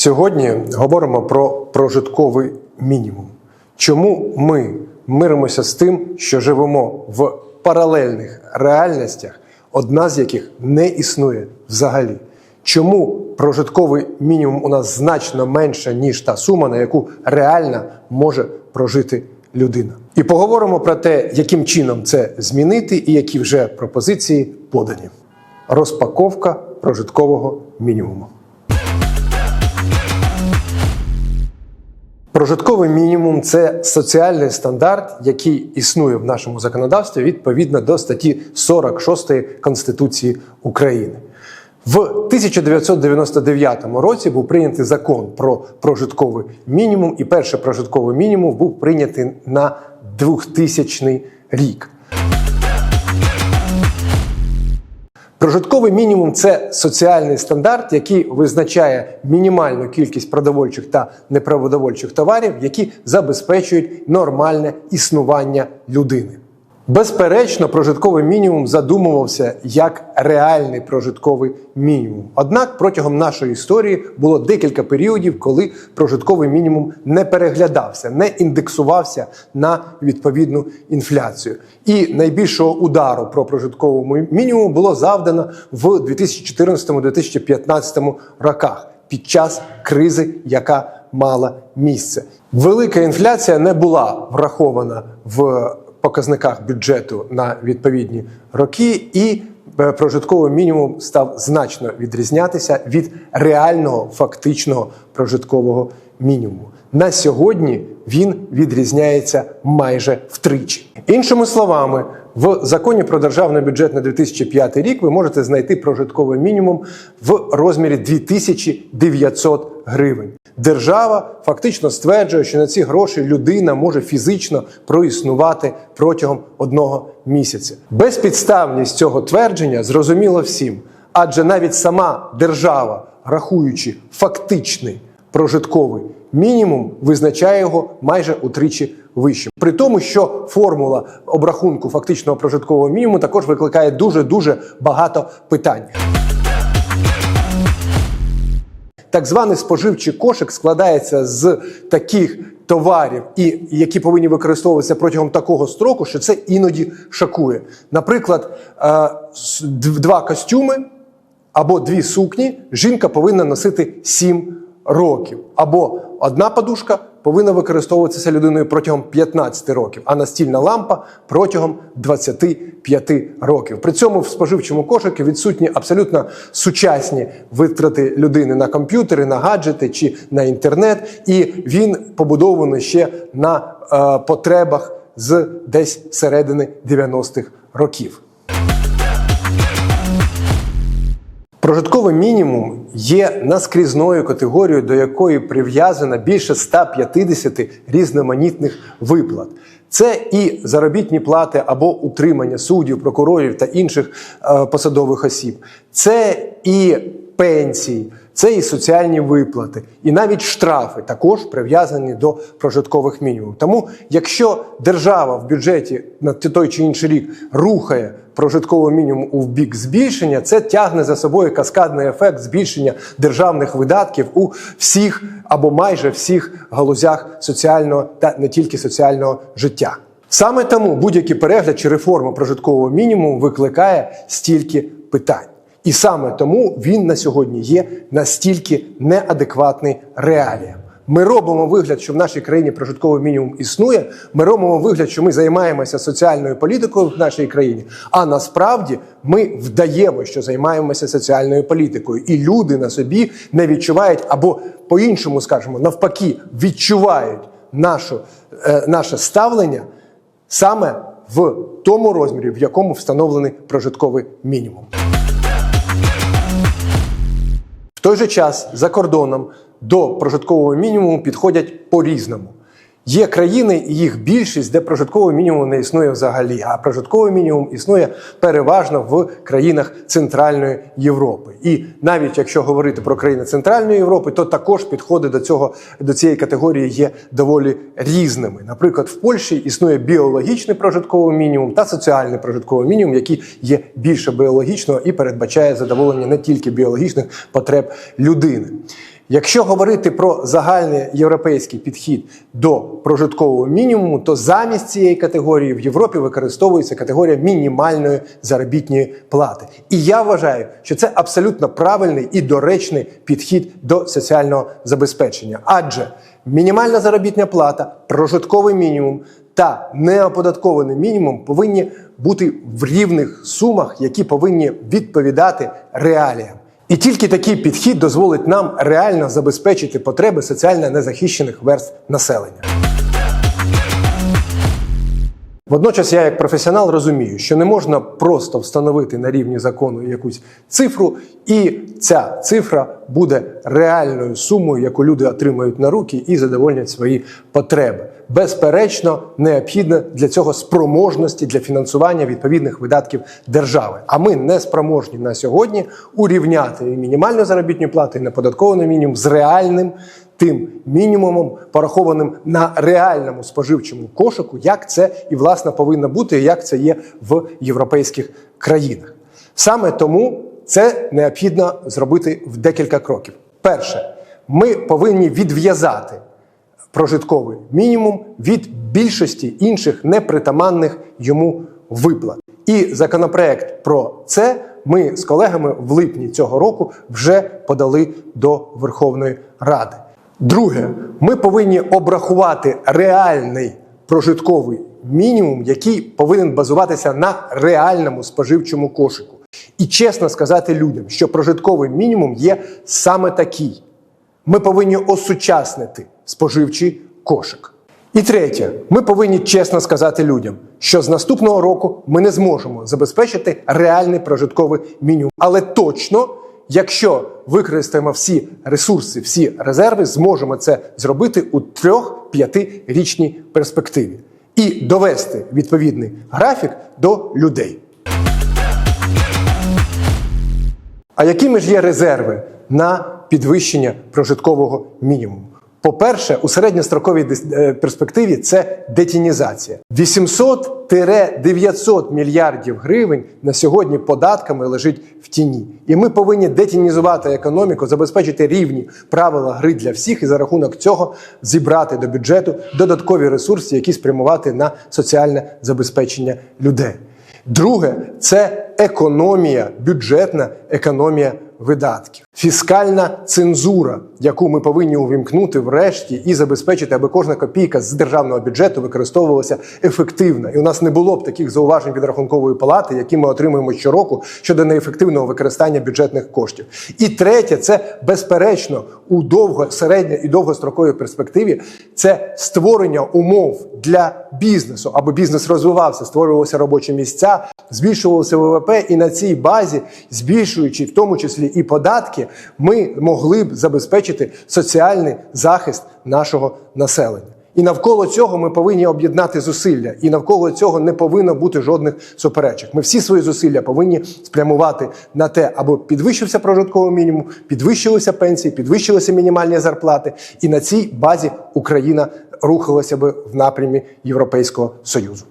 Сьогодні говоримо про прожитковий мінімум. Чому ми миримося з тим, що живемо в паралельних реальностях, одна з яких не існує взагалі? Чому прожитковий мінімум у нас значно менше, ніж та сума, на яку реально може прожити людина? І поговоримо про те, яким чином це змінити і які вже пропозиції подані. Розпаковка прожиткового мінімуму. Прожитковий мінімум це соціальний стандарт, який існує в нашому законодавстві відповідно до статті 46 Конституції України. В 1999 році був прийнятий закон про прожитковий мінімум, і перший прожитковий мінімум був прийнятий на 2000 рік. Прожитковий мінімум це соціальний стандарт, який визначає мінімальну кількість продовольчих та непродовольчих товарів, які забезпечують нормальне існування людини. Безперечно, прожитковий мінімум задумувався як реальний прожитковий мінімум. Однак протягом нашої історії було декілька періодів, коли прожитковий мінімум не переглядався, не індексувався на відповідну інфляцію. І найбільшого удару про прожитковому мінімуму було завдано в 2014-2015 роках під час кризи, яка мала місце. Велика інфляція не була врахована в показниках бюджету на відповідні роки, і е, прожитковий мінімум став значно відрізнятися від реального фактичного прожиткового мінімуму. На сьогодні він відрізняється майже втричі. Іншими словами, в законі про державний бюджет на 2005 рік ви можете знайти прожитковий мінімум в розмірі 2900 гривень. Держава фактично стверджує, що на ці гроші людина може фізично проіснувати протягом одного місяця. Безпідставність цього твердження зрозуміло всім, адже навіть сама держава, рахуючи фактичний прожитковий мінімум, визначає його майже утричі вищим. При тому, що формула обрахунку фактичного прожиткового мінімуму також викликає дуже дуже багато питань. Так званий споживчий кошик складається з таких товарів, і які повинні використовуватися протягом такого строку, що це іноді шокує. Наприклад, е, два костюми або дві сукні жінка повинна носити 7 років, або одна подушка повинна використовуватися людиною протягом 15 років, а настільна лампа протягом 25 років. При цьому в споживчому кошику відсутні абсолютно сучасні витрати людини на комп'ютери, на гаджети чи на інтернет, і він побудований ще на е, потребах з десь середини 90-х років. Прожитковий мінімум є наскрізною категорією, до якої прив'язано більше 150 різноманітних виплат. Це і заробітні плати або утримання суддів, прокурорів та інших е, посадових осіб. Це і пенсії, це і соціальні виплати, і навіть штрафи також прив'язані до прожиткових мінімумів. Тому, якщо держава в бюджеті на той чи інший рік рухає прожитковий мінімум у бік збільшення, це тягне за собою каскадний ефект збільшення державних видатків у всіх або майже всіх галузях соціального та не тільки соціального життя. Саме тому будь-який перегляд чи реформа прожиткового мінімуму викликає стільки питань. І саме тому він на сьогодні є настільки неадекватний реаліям. Ми робимо вигляд, що в нашій країні прожитковий мінімум існує. Ми робимо вигляд, що ми займаємося соціальною політикою в нашій країні. А насправді ми вдаємо, що займаємося соціальною політикою, і люди на собі не відчувають, або по-іншому скажемо, навпаки, відчувають нашу, е, наше ставлення саме в тому розмірі, в якому встановлений прожитковий мінімум. В той же час за кордоном до прожиткового мінімуму підходять по-різному. Є країни, і їх більшість, де прожиткового мінімуму не існує взагалі, а прожитковий мінімум існує переважно в країнах Центральної Європи. І навіть якщо говорити про країни Центральної Європи, то також підходи до цього до цієї категорії є доволі різними. Наприклад, в Польщі існує біологічний прожитковий мінімум та соціальний прожитковий мінімум, який є більше біологічного і передбачає задоволення не тільки біологічних потреб людини. Якщо говорити про загальний європейський підхід до прожиткового мінімуму, то замість цієї категорії в Європі використовується категорія мінімальної заробітної плати. І я вважаю, що це абсолютно правильний і доречний підхід до соціального забезпечення. Адже мінімальна заробітня плата, прожитковий мінімум та неоподаткований мінімум повинні бути в рівних сумах, які повинні відповідати реаліям. І тільки такий підхід дозволить нам реально забезпечити потреби соціально незахищених верств населення. Водночас я, як професіонал, розумію, що не можна просто встановити на рівні закону якусь цифру, і ця цифра буде реальною сумою, яку люди отримають на руки і задовольнять свої потреби. Безперечно, необхідно для цього спроможності для фінансування відповідних видатків держави. А ми не спроможні на сьогодні урівняти і мінімальну заробітну плату, і неподаткований мінімум з реальним тим мінімумом, порахованим на реальному споживчому кошику, як це і власне повинно бути, як це є в європейських країнах. Саме тому це необхідно зробити в декілька кроків. Перше, ми повинні відв'язати прожитковий мінімум від більшості інших непритаманних йому виплат. І законопроект про це ми з колегами в липні цього року вже подали до Верховної Ради. Друге, ми повинні обрахувати реальний прожитковий мінімум, який повинен базуватися на реальному споживчому кошику. І чесно сказати людям, що прожитковий мінімум є саме такий. Ми повинні осучаснити споживчий кошик. І третє, ми повинні чесно сказати людям, що з наступного року ми не зможемо забезпечити реальний прожитковий мінімум. Але точно, якщо використаємо всі ресурси, всі резерви, зможемо це зробити у 3-5-річній перспективі і довести відповідний графік до людей. А якими ж є резерви на підвищення прожиткового мінімуму? По-перше, у середньостроковій е, перспективі це детінізація. 800-900 мільярдів гривень на сьогодні податками лежить в тіні. І ми повинні детінізувати економіку, забезпечити рівні правила гри для всіх і за рахунок цього зібрати до бюджету додаткові ресурси, які спрямувати на соціальне забезпечення людей. Друге це економія, бюджетна економія видатків, фіскальна цензура, яку ми повинні увімкнути врешті і забезпечити, аби кожна копійка з державного бюджету використовувалася ефективно. І у нас не було б таких зауважень від рахункової палати, які ми отримуємо щороку щодо неефективного використання бюджетних коштів. І третє, це безперечно у довго, середньо і довгостроковій перспективі це створення умов для бізнесу, аби бізнес розвивався, створювалися робочі місця, збільшувалося ВВП, і на цій базі, збільшуючи в тому числі і податки, ми могли б забезпечити соціальний захист нашого населення. І навколо цього ми повинні об'єднати зусилля, і навколо цього не повинно бути жодних суперечок. Ми всі свої зусилля повинні спрямувати на те, аби підвищився прожитковий мінімум, підвищилися пенсії, підвищилися мінімальні зарплати, і на цій базі Україна рухалася би в напрямі Європейського союзу.